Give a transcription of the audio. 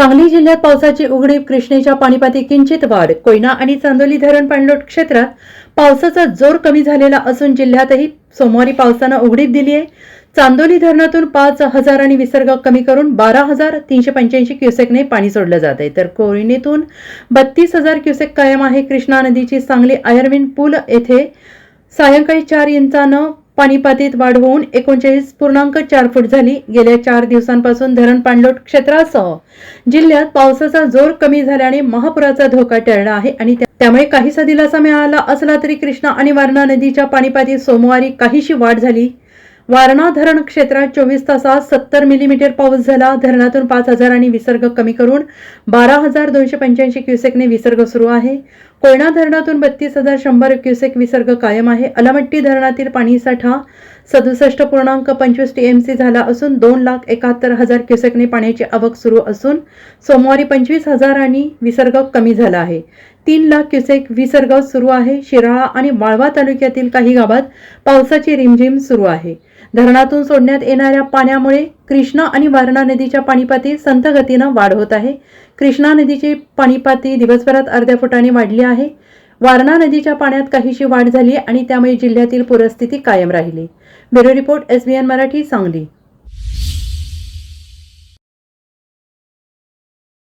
सांगली जिल्ह्यात पावसाची उघडीप कृष्णेच्या पाणीपाती किंचित वाढ कोयना आणि चांदोली धरण पाणलोट क्षेत्रात पावसाचा जोर कमी झालेला असून जिल्ह्यातही सोमवारी पावसानं उघडीप दिली आहे. चांदोली धरणातून पाच हजारांनी विसर्ग कमी करून बारा हजार तीनशे पंच्याऐंशी क्युसेकने पाणी सोडलं जात आहे. तर कोयनेतून बत्तीस हजार क्युसेक कायम आहे कृष्णा नदीची सांगली आयर्विन पूल येथे सायंकाळी चार इंचानं पाणीपातीत वाढ होऊन एकोणचाळीस पूर्णांक चार फूट झाली. गेल्या चार दिवसांपासून धरण पाणलोट क्षेत्रासह जिल्ह्यात पावसाचा जोर कमी झाल्याने महापुराचा धोका टळला आहे आणि त्यामुळे काहीसा दिलासा मिळाला असला तरी कृष्णा आणि वारणा नदीच्या पाणीपातीत सोमवारी काहीशी वाढ झाली. वारणा धरण क्षेत्रात चोवीस तासात सत्तर मिलीमीटर पाऊस झाला. धरणातून पाच हजारांनी विसर्ग कमी करून बारा हजार दोनशे पंच्याऐंशी क्युसेकने विसर्ग सुरू आहे. कोयना धरणातून बत्तीस हजार शंभर क्युसेक विसर्ग कायम आहे. अलमट्टी धरणातील पाणीसाठा सदुसष्ट पूर्णांक पंचवीस टीएमसी झाला असून दोन लाख एकाहत्तर हजार क्युसेकने पाण्याची आवक सुरू असून सोमवारी पंचवीस हजारांनी विसर्ग कमी झाला आहे. तीन लाख क्युसेक विसर्ग सुरू आहे. शिराळा आणि वाळवा तालुक्यातील काही गावात पावसाची रिमझिम सुरू आहे. धरणातून सोडण्यात येणाऱ्या पाण्यामुळे कृष्णा आणि वारणा नदीच्या पाणीपाती संथ गतीनं वाढ होत आहे. कृष्णा नदीची पाणीपाती दिवसभरात अर्ध्या फुटाने वाढली आहे. वारणा नदीच्या पाण्यात काहीशी वाढ झाली आणि त्यामुळे जिल्ह्यातील पूरस्थिती कायम राहिली. Bureau report SBN Marathi Sangli.